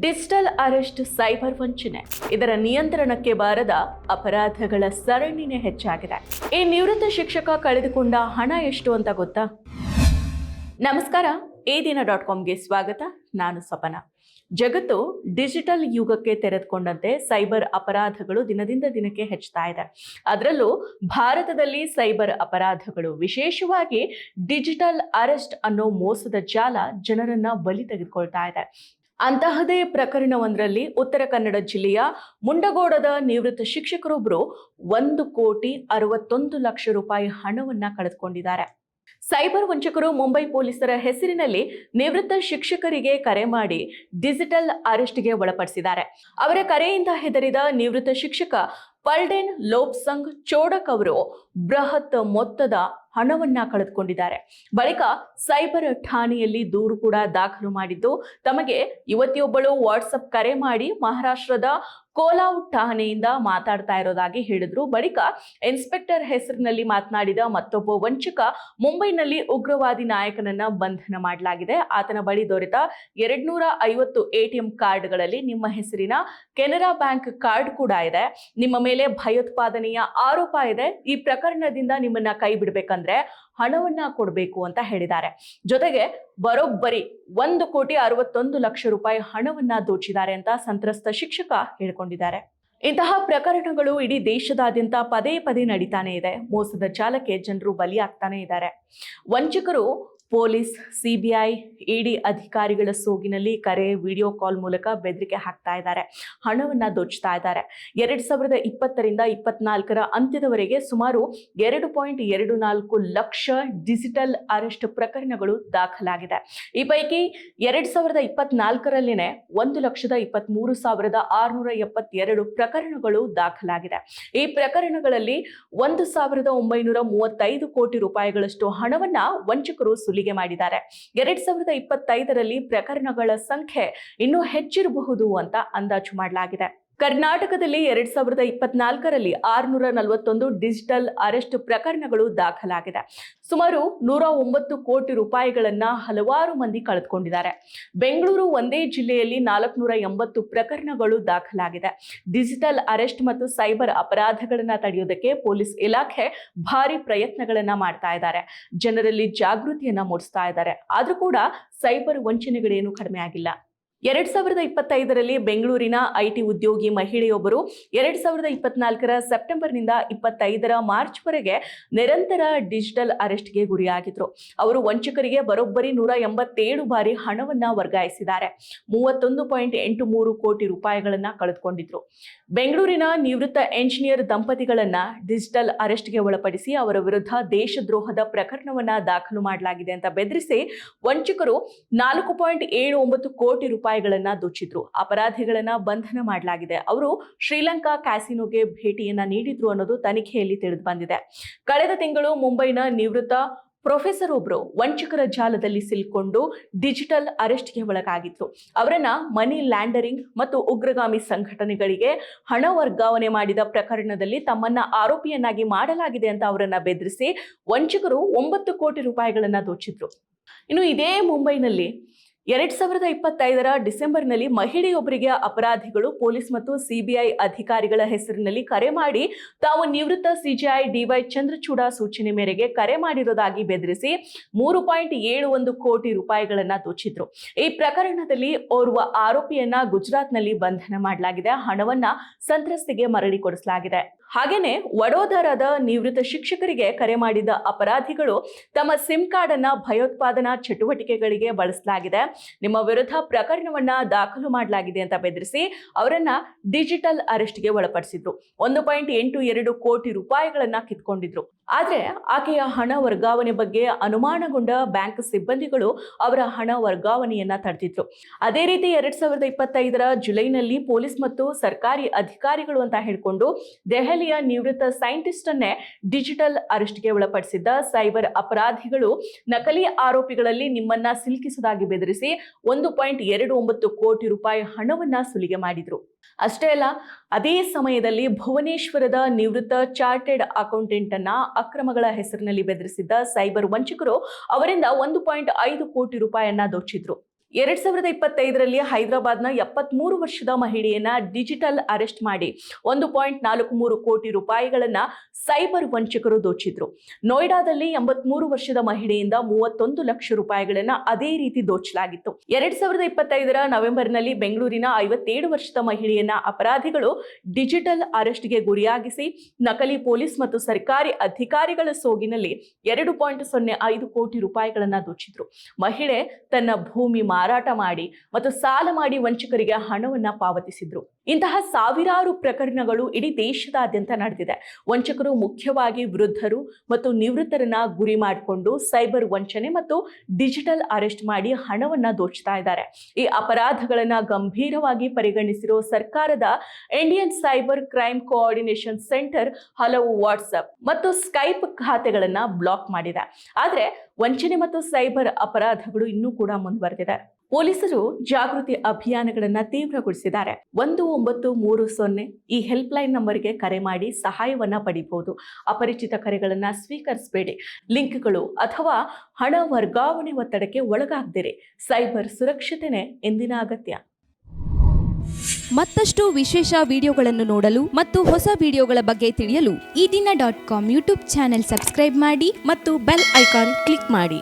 Digital arrest cyber ವಂಚನೆ. ಇದರ ನಿಯಂತ್ರಣಕ್ಕೆ ಬಾರದ ಅಪರಾಧಗಳ ಸರಣಿನೇ ಹೆಚ್ಚಾಗಿದೆ. ಈ ನಿವೃತ್ತ ಶಿಕ್ಷಕ ಕಳೆದುಕೊಂಡ ಹಣ ಎಷ್ಟು ಅಂತ ಗೊತ್ತಾ? ನಮಸ್ಕಾರ, ಈ ದಿನ ಡಾಟ್ ಕಾಮ್ಗೆ ಸ್ವಾಗತ. ನಾನು ಸಪನ. ಜಗತ್ತು ಡಿಜಿಟಲ್ ಯುಗಕ್ಕೆ ತೆರೆದುಕೊಂಡಂತೆ ಸೈಬರ್ ಅಪರಾಧಗಳು ದಿನದಿಂದ ದಿನಕ್ಕೆ ಹೆಚ್ಚುತ್ತಾ ಇದೆ. ಅದರಲ್ಲೂ ಭಾರತದಲ್ಲಿ ಸೈಬರ್ ಅಪರಾಧಗಳು ವಿಶೇಷವಾಗಿ ಡಿಜಿಟಲ್ ಅರೆಸ್ಟ್ ಅನ್ನೋ ಮೋಸದ ಜಾಲ ಜನರನ್ನ ಬಲಿ ತೆಗೆದುಕೊಳ್ತಾ ಇದೆ. ಅಂತಹದೇ ಪ್ರಕರಣವೊಂದರಲ್ಲಿ ಉತ್ತರ ಕನ್ನಡ ಜಿಲ್ಲೆಯ ಮುಂಡಗೋಡದ ನಿವೃತ್ತ ಶಿಕ್ಷಕರೊಬ್ಬರು ಒಂದು ಕೋಟಿ ಅರವತ್ತೊಂದು ಲಕ್ಷ ರೂಪಾಯಿ ಹಣವನ್ನ ಕಳೆದುಕೊಂಡಿದ್ದಾರೆ. ಸೈಬರ್ ವಂಚಕರು ಮುಂಬೈ ಪೊಲೀಸರ ಹೆಸರಿನಲ್ಲಿ ನಿವೃತ್ತ ಶಿಕ್ಷಕರಿಗೆ ಕರೆ ಮಾಡಿ ಡಿಜಿಟಲ್ ಅರೆಸ್ಟ್ಗೆ ಒಳಪಡಿಸಿದ್ದಾರೆ. ಅವರ ಕರೆಯಿಂದ ಹೆದರಿದ ನಿವೃತ್ತ ಶಿಕ್ಷಕ ಪಲ್ಡೆನ್ ಲೋಪ್ಸಂಗ್ ಚೋಡಕ್ ಅವರು ಬೃಹತ್ ಮೊತ್ತದ ಹಣವನ್ನ ಕಳೆದುಕೊಂಡಿದ್ದಾರೆ. ಬಳಿಕ ಸೈಬರ್ ಠಾಣೆಯಲ್ಲಿ ದೂರು ಕೂಡ ದಾಖಲು ಮಾಡಿದ್ದು, ತಮಗೆ ಯುವತಿಯೊಬ್ಬಳು ವಾಟ್ಸಪ್ ಕರೆ ಮಾಡಿ ಮಹಾರಾಷ್ಟ್ರದ ಕೋಲಾವ್ ಠಾಣೆಯಿಂದ ಮಾತಾಡ್ತಾ ಇರೋದಾಗಿ ಹೇಳಿದ್ರು. ಬಳಿಕ ಇನ್ಸ್ಪೆಕ್ಟರ್ ಹೆಸರಿನಲ್ಲಿ ಮಾತನಾಡಿದ ಮತ್ತೊಬ್ಬ ವಂಚಕ ಮುಂಬೈನಲ್ಲಿ ಉಗ್ರವಾದಿ ನಾಯಕನನ್ನ ಬಂಧನ ಮಾಡಲಾಗಿದೆ. ಆತನ ಬಳಿ ದೊರೆತ ಎರಡ್ನೂರ ಐವತ್ತು ಎಟಿಎಂ ಕಾರ್ಡ್ಗಳಲ್ಲಿ ನಿಮ್ಮ ಹೆಸರಿನ ಕೆನರಾ ಬ್ಯಾಂಕ್ ಕಾರ್ಡ್ ಕೂಡ ಇದೆ. ನಿಮ್ಮ ಮೇಲೆ ಭಯೋತ್ಪಾದನೆಯ ಆರೋಪ ಇದೆ. ಈ ಪ್ರಕರಣದಿಂದ ನಿಮ್ಮನ್ನ ಕೈ ಬಿಡ್ಬೇಕಂದ್ರೆ ಹಣವನ್ನ ಕೊಡಬೇಕು ಅಂತ ಹೇಳಿದ್ದಾರೆ. ಜೊತೆಗೆ ಬರೋಬ್ಬರಿ ಒಂದು ಕೋಟಿ ಅರವತ್ತೊಂದು ಲಕ್ಷ ರೂಪಾಯಿ ಹಣವನ್ನ ದೋಚಿದ್ದಾರೆ ಅಂತ ಸಂತ್ರಸ್ತ ಶಿಕ್ಷಕ ಹೇಳ್ಕೊಂಡಿದ್ದಾರೆ. ಇಂತಹ ಪ್ರಕರಣಗಳು ಇಡೀ ದೇಶದಾದ್ಯಂತ ಪದೇ ಪದೇ ನಡೀತಾನೆ ಇದೆ. ಮೋಸದ ಜಾಲಕ್ಕೆ ಜನರು ಬಲಿಯಾಗ್ತಾನೆ ಇದ್ದಾರೆ. ವಂಚಕರು ಪೊಲೀಸ್, ಸಿಬಿಐ, ಇಡಿ ಅಧಿಕಾರಿಗಳ ಸೋಗಿನಲ್ಲಿ ಕರೆ, ವಿಡಿಯೋ ಕಾಲ್ ಮೂಲಕ ಬೆದರಿಕೆ ಹಾಕ್ತಾ ಇದ್ದಾರೆ. ಹಣವನ್ನು ದೋಚ್ತಾ ಇದ್ದಾರೆ. ಎರಡ್ ಸಾವಿರದ ಇಪ್ಪತ್ತರಿಂದ ಇಪ್ಪತ್ನಾಲ್ಕರ ಅಂತ್ಯದವರೆಗೆ ಸುಮಾರು ಎರಡು ಪಾಯಿಂಟ್ ಎರಡು ನಾಲ್ಕು ಲಕ್ಷ ಡಿಜಿಟಲ್ ಅರೆಸ್ಟ್ ಪ್ರಕರಣಗಳು ದಾಖಲಾಗಿದೆ. ಈ ಪೈಕಿ ಎರಡ್ ಸಾವಿರದ ಇಪ್ಪತ್ನಾಲ್ಕರಲ್ಲಿನೇ ಒಂದು ಲಕ್ಷದ ಇಪ್ಪತ್ಮೂರು ಸಾವಿರದ ಆರುನೂರ ಎಪ್ಪತ್ತೆರಡು ಪ್ರಕರಣಗಳು ದಾಖಲಾಗಿದೆ. ಈ ಪ್ರಕರಣಗಳಲ್ಲಿ ಒಂದು ಸಾವಿರದ ಒಂಬೈನೂರ ಮೂವತ್ತೈದು ಕೋಟಿ ರೂಪಾಯಿಗಳಷ್ಟು ಹಣವನ್ನ ವಂಚಕರು ಸುಲಿಗೆ ಮಾಡಿದ್ದಾರೆ. ಎರಡ್ ಸಾವಿರದ ಇಪ್ಪತ್ತೈದರಲ್ಲಿ ಪ್ರಕರಣಗಳ ಸಂಖ್ಯೆ ಇನ್ನೂ ಹೆಚ್ಚಿರಬಹುದು ಅಂತ ಅಂದಾಜು ಮಾಡಲಾಗಿದೆ. ಕರ್ನಾಟಕದಲ್ಲಿ ಎರಡ್ ಸಾವಿರದ ಇಪ್ಪತ್ನಾಲ್ಕರಲ್ಲಿ ಆರುನೂರ ನಲವತ್ತೊಂದು ಡಿಜಿಟಲ್ ಅರೆಸ್ಟ್ ಪ್ರಕರಣಗಳು ದಾಖಲಾಗಿದೆ. ಸುಮಾರು ನೂರ ಒಂಬತ್ತು ಕೋಟಿ ರೂಪಾಯಿಗಳನ್ನ ಹಲವಾರು ಮಂದಿ ಕಳೆದುಕೊಂಡಿದ್ದಾರೆ. ಬೆಂಗಳೂರು ಒಂದೇ ಜಿಲ್ಲೆಯಲ್ಲಿ ನಾಲ್ಕುನೂರ ಎಂಬತ್ತು ಪ್ರಕರಣಗಳು ದಾಖಲಾಗಿದೆ. ಡಿಜಿಟಲ್ ಅರೆಸ್ಟ್ ಮತ್ತು ಸೈಬರ್ ಅಪರಾಧಗಳನ್ನ ತಡೆಯೋದಕ್ಕೆ ಪೊಲೀಸ್ ಇಲಾಖೆ ಭಾರಿ ಪ್ರಯತ್ನಗಳನ್ನ ಮಾಡ್ತಾ ಇದ್ದಾರೆ. ಜನರಲ್ಲಿ ಜಾಗೃತಿಯನ್ನ ಮೂಡಿಸ್ತಾ ಇದ್ದಾರೆ. ಆದ್ರೂ ಕೂಡ ಸೈಬರ್ ವಂಚನೆಗಳೇನು ಕಡಿಮೆ ಆಗಿಲ್ಲ. ಎರಡ್ ಸಾವಿರದ ಇಪ್ಪತ್ತೈದರಲ್ಲಿ ಬೆಂಗಳೂರಿನ ಐಟಿ ಉದ್ಯೋಗಿ ಮಹಿಳೆಯೊಬ್ಬರು ಎರಡ್ ಸಾವಿರದ ಇಪ್ಪತ್ನಾಲ್ಕರ ಸೆಪ್ಟೆಂಬರ್ನಿಂದ ಇಪ್ಪತ್ತೈದರ ಮಾರ್ಚ್ವರೆಗೆ ನಿರಂತರ ಡಿಜಿಟಲ್ ಅರೆಸ್ಟ್ಗೆ ಗುರಿಯಾಗಿದ್ರು. ಅವರು ವಂಚಕರಿಗೆ ಬರೋಬ್ಬರಿ ನೂರ ಎಂಬತ್ತೇಳು ಬಾರಿ ಹಣವನ್ನ ವರ್ಗಾಯಿಸಿದ್ದಾರೆ. ಮೂವತ್ತೊಂದು ಪಾಯಿಂಟ್ ಎಂಟು ಮೂರು ಕೋಟಿ ರೂಪಾಯಿಗಳನ್ನ ಕಳೆದುಕೊಂಡಿದ್ರು. ಬೆಂಗಳೂರಿನ ನಿವೃತ್ತ ಎಂಜಿನಿಯರ್ ದಂಪತಿಗಳನ್ನ ಡಿಜಿಟಲ್ ಅರೆಸ್ಟ್ಗೆ ಒಳಪಡಿಸಿ ಅವರ ವಿರುದ್ಧ ದೇಶದ್ರೋಹದ ಪ್ರಕರಣವನ್ನ ದಾಖಲು ಮಾಡಲಾಗಿದೆ ಅಂತ ಬೆದರಿಸಿ ವಂಚಕರು ನಾಲ್ಕು ಪಾಯಿಂಟ್ ಏಳು ಒಂಬತ್ತು ಕೋಟಿ ರೂಪಾಯಿಗಳನ್ನ ದೋಚಿದ್ರು, ಅಪರಾಧಿಗಳನ್ನ ಬಂಧನ ಮಾಡಲಾಗಿದೆ. ಅವರು ಶ್ರೀಲಂಕಾ ಕ್ಯಾಸಿನೋಗೆ ಭೇಟಿಯನ್ನ ನೀಡಿದ್ರು ಅನ್ನೋದು ತನಿಖೆಯಲ್ಲಿ ತಿಳಿದು ಬಂದಿದೆ. ಕಳೆದ ತಿಂಗಳು ಮುಂಬೈನ ನಿವೃತ್ತ ಪ್ರೊಫೆಸರ್ ಒಬ್ರು ವಂಚಕರ ಜಾಲದಲ್ಲಿ ಸಿಲ್ಕೊಂಡು ಡಿಜಿಟಲ್ ಅರೆಸ್ಟ್ಗೆ ಒಳಗಾಗಿದ್ರು. ಅವರನ್ನ ಮನಿ ಲ್ಯಾಂಡರಿಂಗ್ ಮತ್ತು ಉಗ್ರಗಾಮಿ ಸಂಘಟನೆಗಳಿಗೆ ಹಣ ವರ್ಗಾವಣೆ ಮಾಡಿದ ಪ್ರಕರಣದಲ್ಲಿ ತಮ್ಮನ್ನ ಆರೋಪಿಯನ್ನಾಗಿ ಮಾಡಲಾಗಿದೆ ಅಂತ ಅವರನ್ನ ಬೆದರಿಸಿ ವಂಚಕರು ಒಂಬತ್ತು ಕೋಟಿ ರೂಪಾಯಿಗಳನ್ನ ದೋಚಿದ್ರು. ಇನ್ನು ಇದೇ ಮುಂಬೈನಲ್ಲಿ ಎರಡ್ ಸಾವಿರದ ಇಪ್ಪತ್ತೈದರ ಡಿಸೆಂಬರ್ನಲ್ಲಿ ಮಹಿಳೆಯೊಬ್ಬರಿಗೆ ಅಪರಾಧಿಗಳು ಪೊಲೀಸ್ ಮತ್ತು ಸಿಬಿಐ ಅಧಿಕಾರಿಗಳ ಹೆಸರಿನಲ್ಲಿ ಕರೆ ಮಾಡಿ ತಾವು ನಿವೃತ್ತ ಸಿಜಿಐ ಡಿವೈ ಚಂದ್ರಚೂಡ ಸೂಚನೆ ಮೇರೆಗೆ ಕರೆ ಮಾಡಿರೋದಾಗಿ ಬೆದರಿಸಿ ಮೂರು ಪಾಯಿಂಟ್ ಏಳು ಒಂದು ಕೋಟಿ ರೂಪಾಯಿಗಳನ್ನು ದೋಚಿದ್ರು. ಈ ಪ್ರಕರಣದಲ್ಲಿ ಓರ್ವ ಆರೋಪಿಯನ್ನ ಗುಜರಾತ್ನಲ್ಲಿ ಬಂಧನ ಮಾಡಲಾಗಿದೆ. ಹಣವನ್ನ ಸಂತ್ರಸ್ತಿಗೆ ಮರಳಿ ಕೊಡಿಸಲಾಗಿದೆ. ಹಾಗೇನೆ ವಡೋದರದ ನಿವೃತ್ತ ಶಿಕ್ಷಕರಿಗೆ ಕರೆ ಮಾಡಿದ ಅಪರಾಧಿಗಳು ತಮ್ಮ ಸಿಮ್ ಕಾರ್ಡ್ ಅನ್ನ ಭಯೋತ್ಪಾದನಾ ಚಟುವಟಿಕೆಗಳಿಗೆ ಬಳಸಲಾಗಿದೆ. ನಿಮ್ಮ ವಿರುದ್ಧ ಪ್ರಕರಣವನ್ನ ದಾಖಲು ಮಾಡಲಾಗಿದೆ ಅಂತ ಬೆದರಿಸಿ ಅವರನ್ನ ಡಿಜಿಟಲ್ ಅರೆಸ್ಟ್ಗೆ ಒಳಪಡಿಸಿದ್ರು. ಒಂದು ಪಾಯಿಂಟ್ ಎಂಟು ಎರಡು ಕೋಟಿ ರೂಪಾಯಿಗಳನ್ನ ಕಿತ್ಕೊಂಡಿದ್ರು. ಆದ್ರೆ ಆಕೆಯ ಹಣ ವರ್ಗಾವಣೆ ಬಗ್ಗೆ ಅನುಮಾನಗೊಂಡ ಬ್ಯಾಂಕ್ ಸಿಬ್ಬಂದಿಗಳು ಅವರ ಹಣ ವರ್ಗಾವಣೆಯನ್ನ ತಡೆದಿದ್ರು. ಅದೇ ರೀತಿ ಎರಡ್ ಸಾವಿರದ ಇಪ್ಪತ್ತೈದರ ಜುಲೈನಲ್ಲಿ ಪೊಲೀಸ್ ಮತ್ತು ಸರ್ಕಾರಿ ಅಧಿಕಾರಿಗಳು ಅಂತ ಹೇಳಿಕೊಂಡು ದೆಹಲಿಯ ನಿವೃತ್ತ ಸೈಂಟಿಸ್ಟ್ ಅನ್ನೇ ಡಿಜಿಟಲ್ ಅರೆಸ್ಟ್ಗೆ ಒಳಪಡಿಸಿದ್ದ ಸೈಬರ್ ಅಪರಾಧಿಗಳು ನಕಲಿ ಆರೋಪಿಗಳಲ್ಲಿ ನಿಮ್ಮನ್ನ ಸಿಲುಕಿಸುವುದಾಗಿ ಬೆದರಿಸಿ ಒಂದು ಪಾಯಿಂಟ್ ಎರಡು ಒಂಬತ್ತು ಕೋಟಿ ರೂಪಾಯಿ ಹಣವನ್ನ ಸುಲಿಗೆ ಮಾಡಿದ್ರು. ಅಷ್ಟೇ ಅಲ್ಲ, ಅದೇ ಸಮಯದಲ್ಲಿ ಭುವನೇಶ್ವರದ ನಿವೃತ್ತ ಚಾರ್ಟೆಡ್ ಅಕೌಂಟೆಂಟ್ ಅನ್ನ ಅಕ್ರಮಗಳ ಹೆಸರಿನಲ್ಲಿ ಬೆದರಿಸಿದ್ದ ಸೈಬರ್ ವಂಚಕರು ಅವರಿಂದ ಒಂದು ಪಾಯಿಂಟ್ ಐದು ಕೋಟಿ ರೂಪಾಯಿಯನ್ನ ದೋಚಿದ್ರು. ಎರಡ್ ಸಾವಿರದ ಇಪ್ಪತ್ತೈದರಲ್ಲಿ ಹೈದರಾಬಾದ್ನ ಎಪ್ಪತ್ಮೂರು ವರ್ಷದ ಮಹಿಳೆಯನ್ನ ಡಿಜಿಟಲ್ ಅರೆಸ್ಟ್ ಮಾಡಿ ಒಂದು ಪಾಯಿಂಟ್ ನಾಲ್ಕು ಮೂರು ಕೋಟಿ ರೂಪಾಯಿಗಳನ್ನ ಸೈಬರ್ ವಂಚಕರು ದೋಚಿದ್ರು. ನೋಯ್ಡಾದಲ್ಲಿ ಎಂಬತ್ಮೂರು ವರ್ಷದ ಮಹಿಳೆಯಿಂದ ಮೂವತ್ತೊಂದು ಲಕ್ಷ ರೂಪಾಯಿಗಳನ್ನ ಅದೇ ರೀತಿ ದೋಚಲಾಗಿತ್ತು. ಎರಡ್ ಸಾವಿರದ ಇಪ್ಪತ್ತೈದರ ನವೆಂಬರ್ನಲ್ಲಿ ಬೆಂಗಳೂರಿನ ಐವತ್ತೇಳು ವರ್ಷದ ಮಹಿಳೆಯನ್ನ ಅಪರಾಧಿಗಳು ಡಿಜಿಟಲ್ ಅರೆಸ್ಟ್ಗೆ ಗುರಿಯಾಗಿಸಿ ನಕಲಿ ಪೊಲೀಸ್ ಮತ್ತು ಸರ್ಕಾರಿ ಅಧಿಕಾರಿಗಳ ಸೋಗಿನಲ್ಲಿ ಎರಡು ಪಾಯಿಂಟ್ ಸೊನ್ನೆ ಐದು ಕೋಟಿ ರೂಪಾಯಿಗಳನ್ನ ದೋಚಿದ್ರು. ಮಹಿಳೆ ತನ್ನ ಭೂಮಿ ಮಾರಾಟ ಮಾಡಿ ಮತ್ತು ಸಾಲ ಮಾಡಿ ವಂಚಕರಿಗೆ ಹಣವನ್ನು ಪಾವತಿಸಿದ್ರು. ಇಂತಹ ಸಾವಿರಾರು ಪ್ರಕರಣಗಳು ಇಡೀ ದೇಶದಾದ್ಯಂತ ನಡೆದಿದೆ. ವಂಚಕರು ಮುಖ್ಯವಾಗಿ ವೃದ್ಧರು ಮತ್ತು ನಿವೃತ್ತರನ್ನ ಗುರಿ ಮಾಡಿಕೊಂಡು ಸೈಬರ್ ವಂಚನೆ ಮತ್ತು ಡಿಜಿಟಲ್ ಅರೆಸ್ಟ್ ಮಾಡಿ ಹಣವನ್ನ ದೋಚ್ತಾ ಇದ್ದಾರೆ. ಈ ಅಪರಾಧಗಳನ್ನ ಗಂಭೀರವಾಗಿ ಪರಿಗಣಿಸಿರೋ ಸರ್ಕಾರದ Indian cyber crime coordination centre ಹಲವು ವಾಟ್ಸ್ಆಪ್ ಮತ್ತು ಸ್ಕೈಪ್ ಖಾತೆಗಳನ್ನ ಬ್ಲಾಕ್ ಮಾಡಿದೆ. ಆದ್ರೆ ವಂಚನೆ ಮತ್ತು ಸೈಬರ್ ಅಪರಾಧಗಳು ಇನ್ನೂ ಕೂಡ ಮುಂದುವರೆದಿದೆ. ಪೊಲೀಸರು ಜಾಗೃತಿ ಅಭಿಯಾನಗಳನ್ನ ತೀವ್ರಗೊಳಿಸಿದ್ದಾರೆ. ಒಂದು ಒಂಬತ್ತು ಮೂರು ಸೊನ್ನೆ ಈ ಹೆಲ್ಪ್ಲೈನ್ ನಂಬರ್ಗೆ ಕರೆ ಮಾಡಿ ಸಹಾಯವನ್ನ ಪಡಿಬಹುದು. ಅಪರಿಚಿತ ಕರೆಗಳನ್ನ ಸ್ವೀಕರಿಸಬೇಡಿ. ಲಿಂಕ್ಗಳು ಅಥವಾ ಹಣ ವರ್ಗಾವಣೆ ಒತ್ತಡಕ್ಕೆ ಒಳಗಾಗದಿರಿ. ಸೈಬರ್ ಸುರಕ್ಷತೆನೆ ಎಂದಿನ ಅಗತ್ಯ. ಮತ್ತಷ್ಟು ವಿಶೇಷ ವಿಡಿಯೋಗಳನ್ನು ನೋಡಲು ಮತ್ತು ಹೊಸ ವಿಡಿಯೋಗಳ ಬಗ್ಗೆ ತಿಳಿಯಲು Ee Dina dot com YouTube channel subscribe ಮಾಡಿ ಮತ್ತು ಬೆಲ್ ಐಕಾನ್ ಕ್ಲಿಕ್ ಮಾಡಿ.